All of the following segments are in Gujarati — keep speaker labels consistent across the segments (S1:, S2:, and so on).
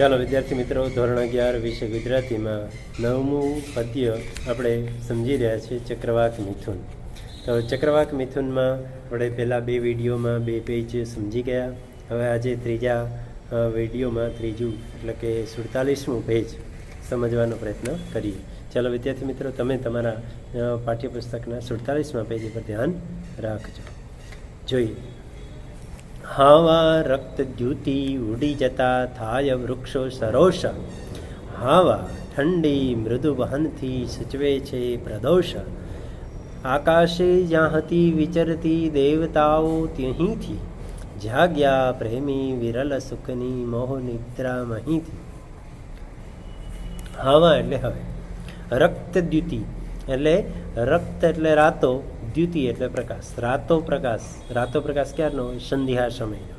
S1: ચાલો વિદ્યાર્થી મિત્રો, ધોરણ અગિયાર વિષય ગુજરાતીમાં નવમું પદ્ય આપણે સમજી રહ્યા છીએ ચક્રવાક મિથુન. તો ચક્રવાક મિથુનમાં આપણે પહેલાં બે વિડીયોમાં બે પેજ સમજી ગયા. હવે આજે ત્રીજા વિડીયોમાં ત્રીજું, એટલે કે સુડતાલીસમું પેજ સમજવાનો પ્રયત્ન કરીએ. ચાલો વિદ્યાર્થી મિત્રો, તમે તમારા પાઠ્યપુસ્તકના સુડતાલીસમાં પેજ પર ધ્યાન રાખજો. જોઈએ. હાવા રક્ત દ્યુતિ ઉડી જતા થાય વૃક્ષો સરોષ. હાવા ઠંડી મૃદુ વહનથી સૂચવે છે પ્રદોષ. આકાશે જ્યાં હતી વિચરતી દેવતાઓ ત્યહીંથી. જાગ્યા પ્રેમી વિરલ સુખની મોહ નિદ્રા હાવા એટલે હવે. રક્ત દ્યુતિ એટલે રક્ત એટલે રાતો. દ્યુતિ એટલે પ્રકાશ. રાતો પ્રકાશ. રાતો પ્રકાશ ક્યારનો સંધ્યા સમયનો.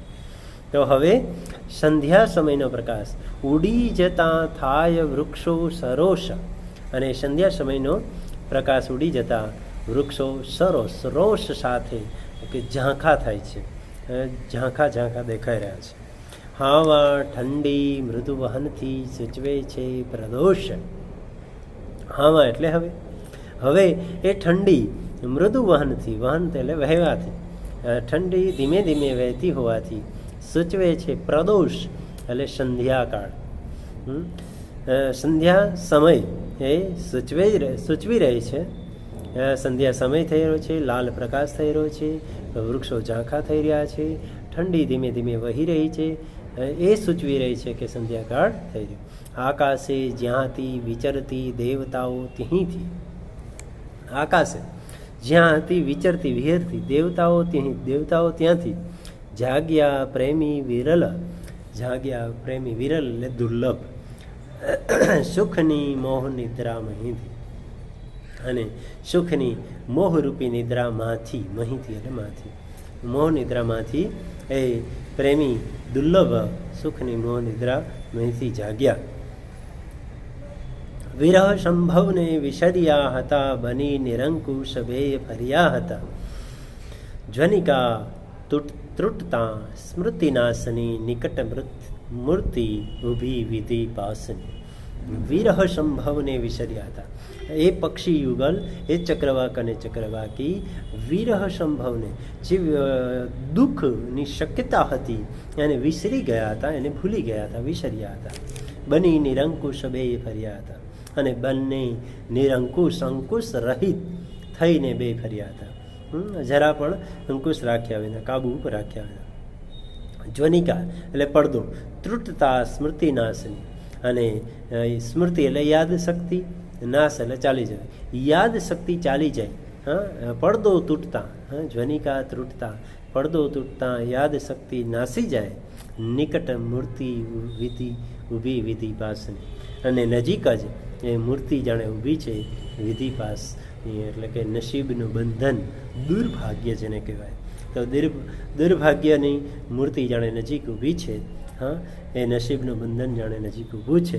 S1: તો હવે સંધ્યા સમયનો પ્રકાશ. ઉડી જતા થાય વૃક્ષો સરોષ અને સંધ્યા સમયનો પ્રકાશ ઉડી જતા વૃક્ષો સરોષ રોષ સાથે કે ઝાંખા થાય છે. ઝાંખા ઝાંખા દેખાઈ રહ્યા છે. હાવા ઠંડી મૃદુ વહનથી સૂચવે છે પ્રદોષ. હાવા એટલે હવે. હવે એ ઠંડી મૃદુ વહનથી, વહન એટલે વહેવાથી. ઠંડી ધીમે ધીમે વહેતી હોવાથી સૂચવે છે પ્રદોષ એટલે સંધ્યાકાળ? સંધ્યા સમય એ સૂચવે સૂચવી રહી છે. સંધ્યા સમય થઈ રહ્યો છે, લાલ પ્રકાશ થઈ રહ્યો છે, વૃક્ષો ઝાંખા થઈ રહ્યા છે, ઠંડી ધીમે ધીમે વહી રહી છે. એ સૂચવી રહી છે કે સંધ્યાકાળ થઈ રહ્યો. આકાશે જ્યાંથી વિચરતી દેવતાઓ ત્યાંથી આકાશે જ્યાં હતી, વિચરતી, વિહેરતી, દેવતાઓ ત્યાં દેવતાઓ ત્યાંથી. જાગ્યા પ્રેમી વિરલ, જાગ્યા પ્રેમી વિરલ એટલે દુર્લભ. સુખની મોહ નિદ્રા અને સુખની મોહરૂપી નિદ્રામાંથી, મહીથી એટલે માંથી. મોહ નિદ્રામાંથી એ પ્રેમી દુર્લભ સુખની મોહ નિદ્રા મહીથી જાગ્યા. વિરહ સંભવને વિસર્યા હતા બની નિરંકુશ બે ફર્યા હતા જ્વનિકા તૂટ ત્રુટતા સ્મૃતિનાશની નિકટ મૃત મૂર્તિ ઊભી વિધિ પાસની વિરહ સંભવને વિસર્યા હતા એ પક્ષી યુગલ એ ચક્રવાક અને ચક્રવાકી વિરહ સંભવને જે દુઃખની શક્યતા હતી એને વિસરી ગયા હતા એને ભૂલી ગયા હતા વિસર્યા હતા બની નિરંકુશ બે ફર્યા હતા અને બંને નિરંકુશ, અંકુશ રહિત થઈને બે ફર્યા હતા. જરા પણ અંકુશ રાખ્યા વિના, કાબુ ઉપર રાખ્યા વિના. જ્વનિકા, એટલે પડદો ત્રુટતા સ્મૃતિ નાશની અને સ્મૃતિ એટલે યાદ શક્તિ નાશ એટલે ચાલી જાય. યાદ શક્તિ ચાલી જાય, હા, પડદો તૂટતા, હા, જ્વનિકા તૂટતા, પડદો તૂટતા, યાદ શક્તિ નાસી જાય, નિકટ મૂર્તિ વિધિ, ઊભી વિધિ પાસની અને નજીક જ એ મૂર્તિ જાણે ઊભી છે વિધિપાસ એટલે કે નસીબનું બંધન દુર્ભાગ્ય જેને કહેવાય. તો દુર, દુર્ભાગ્યની મૂર્તિ જાણે નજીક ઊભી છે. હા, એ નસીબનું બંધન જાણે નજીક ઊભું છે.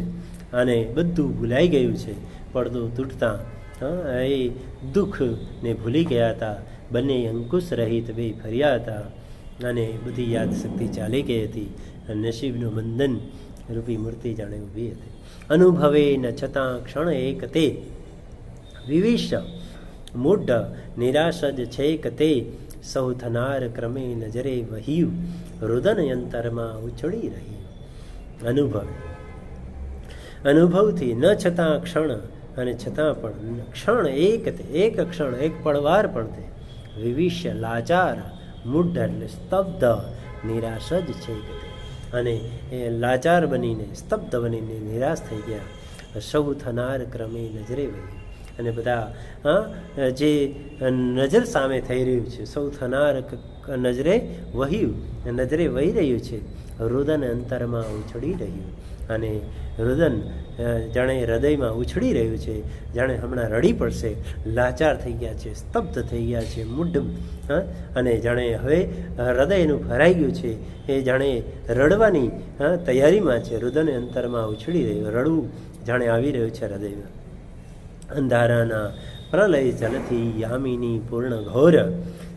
S1: અને બધું ભૂલાઈ ગયું છે, પડદો તૂટતા. હા, એ દુઃખને ભૂલી ગયા હતા. બંને અંકુશ રહિત બે ફર્યા હતા. અને બધી યાદશક્તિ ચાલી ગઈ હતી. નસીબનું બંધન રૂપી મૂર્તિ જાણે ઊભી હતી. અનુભવે ન છતાં ક્ષણ એક તે. વિવિશ મૂઢ નિરાશ જ છે કે તે. સૌ થનાર ક્રમે નજરે વહ્યું રુદન અંતરમાં ઉછળી રહ્યું. અનુભવ. અનુભવથી ન છતાં ક્ષણ અને છતાં પણ ક્ષણ એક તે, એક ક્ષણ, એક પળવાર પણ તે. વિવિષ્ય લાચાર, મૂઢ એટલે સ્તબ્ધ નિરાશ જ છે કે તે. અને એ લાચાર બનીને, સ્તબ્ધ બનીને નિરાશ થઈ ગયા. સૌ થનાર ક્રમે નજરે વહી અને બધા જે નજર સામે થઈ રહ્યું છે, સૌ થનાર નજરે વહ્યું, નજરે વહી રહ્યું છે. રુદન અંતરમાં ઉછળી રહ્યું. અને રુદન જાણે હૃદયમાં ઉછળી રહ્યું છે, જાણે હમણાં રડી પડશે, લાચાર થઈ ગયા છે, સ્તબ્ધ થઈ ગયા છે હા અને જાણે હવે હૃદયનું ભરાઈ ગયું છે, એ જાણે રડવાની તૈયારીમાં છે રુદન અંતરમાં ઉછળી રહ્યું, રડવું જાણે આવી રહ્યું છે હૃદયમાં અંધારાના પ્રલય જલથી યામિની પૂર્ણ ઘોર,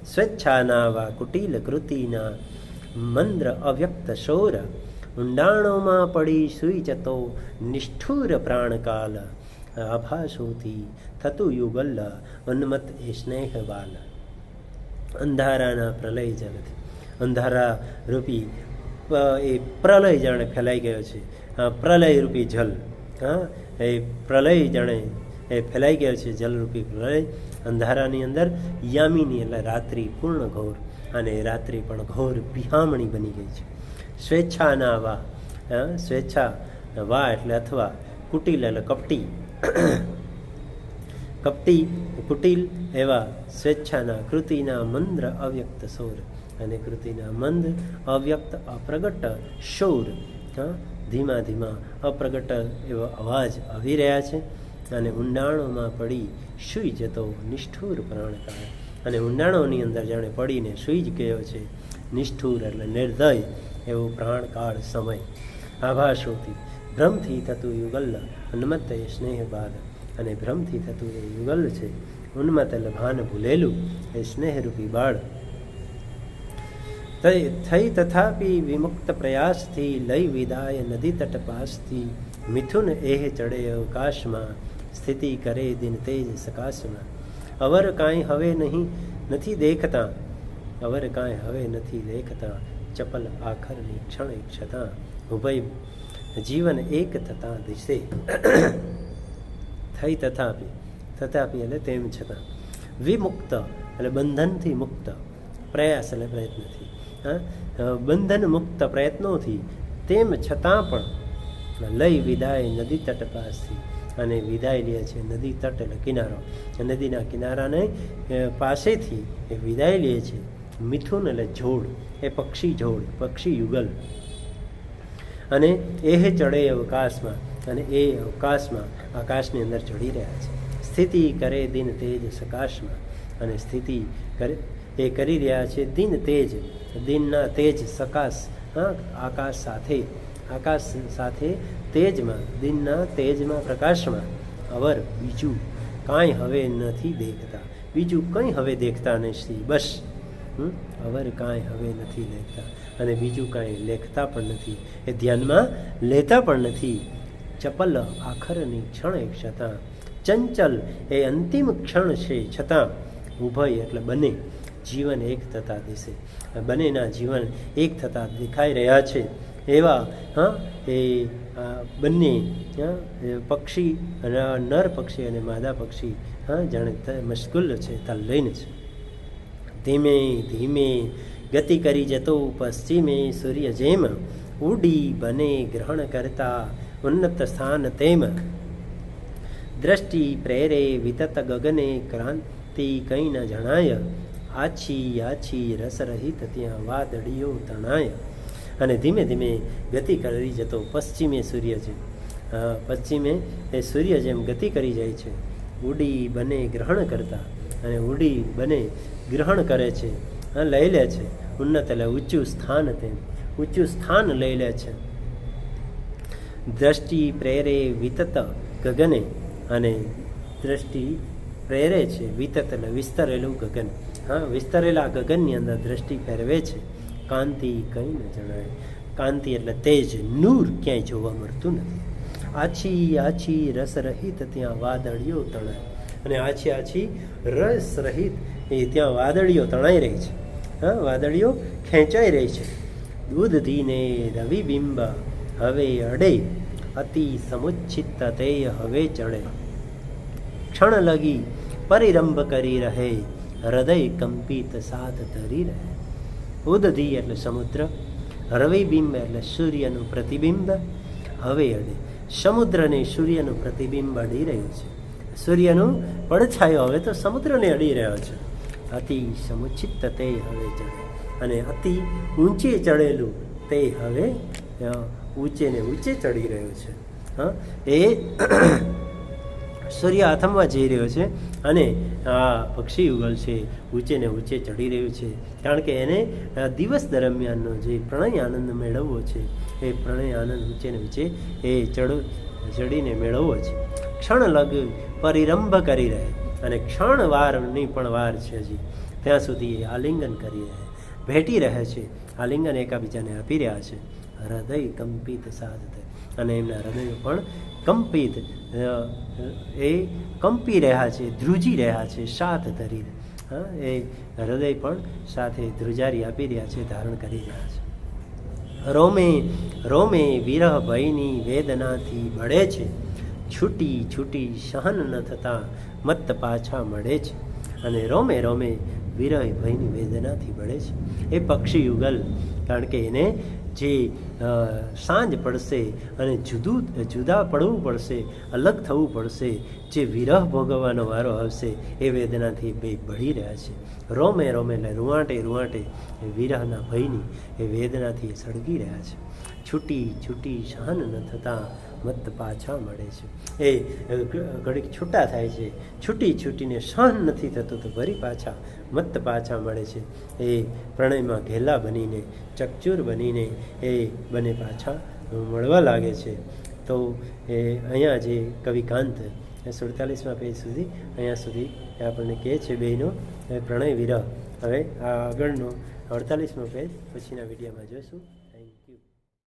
S1: સ્વેચ્છાના વા કુટિલ કૃતિના મંદ્ર અવ્યક્ત શોર, ઊંડાણોમાં પડી સૂઈ જતો નિષ્ઠુર પ્રાણકાલ. આભાસોથી થતું યુગલ ઉન્મત એ સ્નેહ બાલ અંધારાના પ્રલય જલથી અંધારા રૂપી એ પ્રલય જાણે ફેલાઈ ગયો છે. પ્રલય રૂપી જલ. હા, એ પ્રલય જાણે એ ફેલાઈ ગયો છે, જલરૂપી પ્રલય. અંધારાની અંદર યામીની એટલે રાત્રિ પૂર્ણ ઘોર. અને રાત્રિ પણ ઘોર પિહામણી બની ગઈ છે. સ્વેચ્છાના વા સ્વેચ્છા વા એટલે અથવા કુટિલ એટલે કપટી. કપટી, કુટિલ એવા સ્વેચ્છાના કૃતિના મંદ્ર અવ્યક્ત સૌર અને કૃતિના મંદ અવ્યક્ત અપ્રગટ શૌર ધીમા ધીમા અપ્રગટ એવો અવાજ આવી રહ્યા છે અને ઊંડાણોમાં પડી સૂઈ જતો નિષ્ઠુર પ્રાણકાળ અને ઊંડાણોની અંદર જાણે પડીને સૂઈ જ ગયો છે. નિષ્ઠુર એટલે નિર્દય એવો પ્રાણકાળ સમય. આભાસોથી, ભ્રમથી થતું યુગલ ઉન્મત્ત એ સ્નેહ બાદ અને ભ્રમથી થતું એ યુગલ છે, ઉન્મત્ત એટલે ભાન ભૂલેલું એ સ્નેહરૂપી બાળ. થઈ તથાપી વિમુક્ત પ્રયાસથી લઈ વિદાય નદી તટ પાસથી, મિથુન એહ ચડે અવકાશમાં, સ્થિતિ કરે દિન તેજ સકાશમાં. અવર કાંઈ હવે નહીં, નથી દેખતા. અવર કાંઈ હવે નથી દેખતા, ચપલ આખરની ક્ષણે ક્ષતા ઉભય જીવન એક થતા દિશે. થઈ તથાપી તથાપી એટલે તેમ છતાં. વિમુક્ત એટલે બંધનથી મુક્ત, પ્રયાસ એટલે પ્રયત્નથી. હા? બંધન મુક્ત પ્રયત્નોથી તેમ છતાં પણ લઈ વિદાય નદી તટ પાસથી અને વિદાય લે છે નદી તટ એટલે કિનારો. નદીના કિનારાને પાસેથી એ વિદાય લે છે મિથુન એટલે જોડ એ પક્ષી જોડ પક્ષી યુગલ. અને એ ચડે અવકાશમાં, અને એ અવકાશમાં આકાશની અંદર ચડી રહ્યા છે. સ્થિતિ કરે દિન તેજ સકાશમાં, અને સ્થિતિ કરે, એ કરી રહ્યા છે દિન તેજ, દિનના તેજ સકાશ આકાશ સાથે આકાશ સાથે તેજમાં, દિનના તેજમાં પ્રકાશમાં. અવર બીજું કાંઈ હવે નથી દેખતા. બીજું કંઈ હવે દેખતા નથી. બસ અવર કાંઈ હવે નથી લેખતા અને બીજું કાંઈ લેખતા પણ નથી. એ ધ્યાનમાં લેતા પણ નથી. ચપલ આખરની ક્ષણ એક છતાં. ચંચલ એ અંતિમ ક્ષણ છે છતાં. ઉભય એટલે બંને. જીવન એક થતા દિશે. બંનેના જીવન એક થતા દેખાઈ રહ્યા છે. એવા, હા, એ બંને પક્ષી નર પક્ષી અને માદા પક્ષી, હા, જાણે મશગુલ છે, તલ લઈને છે. ધીમે ધીમે ગતિ કરી જતો પશ્ચિમે સૂર્ય જેમ ઉડી બને ગ્રહણ કરતા ઉન્નત સ્થાન તેમ. દ્રષ્ટિ પ્રેરે વિતત ગગને ક્રાંતિ કંઈ ન જણાય. આછી આછી રસરહિત ત્યાં વાદળીઓ તણાય. અને ધીમે ધીમે ગતિ કરી જતો પશ્ચિમે સૂર્ય છે. પશ્ચિમે એ સૂર્ય જેમ ગતિ કરી જાય છે. ઉડી બને ગ્રહણ કરતા અને ઉડી બને ગ્રહણ કરે છે. લઈ લે છે. ઉન્નત એટલે ઊંચું સ્થાન તેમ ઊંચું સ્થાન લઈ લે છે. દ્રષ્ટિ પ્રેરે વિતત ગગને અને દ્રષ્ટિ પ્રેરે છે. વિતત એટલે વિસ્તરેલું ગગન. હા, વિસ્તરેલા ગગનની અંદર દ્રષ્ટિ ફેરવે છે. કાંતિ કંઈ ન જણાય. કાંતિ એટલે તેજ, નૂર ક્યાંય જોવા મળતું નથી. આછી આછી રસ રહિત ત્યાં વાદળીઓ તણાય. અને આછી આછી રસ રહિત એ ત્યાં વાદળીઓ તણાઈ રહી છે. હા, વાદળીઓ ખેંચાઈ રહી છે. દૂધ ધીને રવિબિંબ હવે અડે. અતિ સમુચ્છિત તે હવે ચડે. ક્ષણ લગી પરિરંભ કરી રહે. હૃદય કંપિત સાથ ધરી રહે. ઉદધી એટલે સમુદ્ર રવિબિંબ એટલે સૂર્યનું પ્રતિબિંબ, હવે અડે સમુદ્રને સૂર્યનું પ્રતિબિંબ અડી રહ્યું છે. સૂર્યનું પડછાયો હવે તો સમુદ્રને અડી રહ્યો છે. અતિ સમુચિત તે હવે ચડે અને અતિ ઊંચે ચડેલું તે હવે ઊંચે ને ઊંચે ચડી રહ્યું છે. હા, એ સૂર્ય આથમવા જઈ રહ્યો છે અને આ પક્ષી યુગલ છે, ઊંચે ને ઊંચે ચડી રહ્યું છે. કારણ કે એને દિવસ દરમિયાનનો જે પ્રણય આનંદ મેળવવો છે, એ પ્રણય આનંદ ઊંચે ને ઊંચે એ ચડ, ચડીને મેળવવો છે. ક્ષણ લગ પરિરંભ કરી રહે અને ક્ષણ વારની પણ વાર છે હજી. ત્યાં સુધી એ આલિંગન કરી રહે. ભેટી રહે છે. આલિંગન એકાબીજાને આપી રહ્યા છે. હૃદય કંપિત સાધ અને એમના હૃદય પણ કંપિત એ કંપી રહ્યા છે, ધ્રુજી રહ્યા છે, સાથ ધરી. હા, એ હૃદય પણ સાથે ધ્રુજારી આપી રહ્યા છે, ધારણ કરી રહ્યા છે. રોમે રોમે વિરહ ભયની વેદનાથી બળે છે. છૂટી છૂટી સહન ન થતાં મત પાછા મળે છે. અને રોમે રોમે વિરહ ભયની વેદનાથી બળે છે. એ પક્ષી યુગલ કારણ કે એને જે સાંજ પડશે અને જુદું, જુદા પડવું પડશે, અલગ થવું પડશે, જે વિરહ ભોગવવાનો વારો આવશે, એ વેદનાથી બે ભળી રહ્યા છે. રોમે રોમે એટલે રૂવાંટે રૂવાંટે વિરહના ભયની એ વેદનાથી સળગી રહ્યા છે. છૂટી છૂટી, શાન ન થતાં મત પાછા મળે છે. એ ઘડીક છૂટા થાય છે. છૂટી છૂટીને સહન નથી થતું તો ફરી પાછા મત પાછા મળે છે. એ, પ્રણયમાં ઘેલા બનીને, ચકચૂર બનીને એ બંને પાછા મળવા લાગે છે. તો, એ, અહીંયા જે કવિકાંત સુડતાલીસમાં પેજ સુધી, અહીંયા સુધી આપણને કહે છે બેનો પ્રણય વિરહ. હવે આ આગળનો અડતાલીસમો પેજ પછીના વિડીયોમાં જોઈશું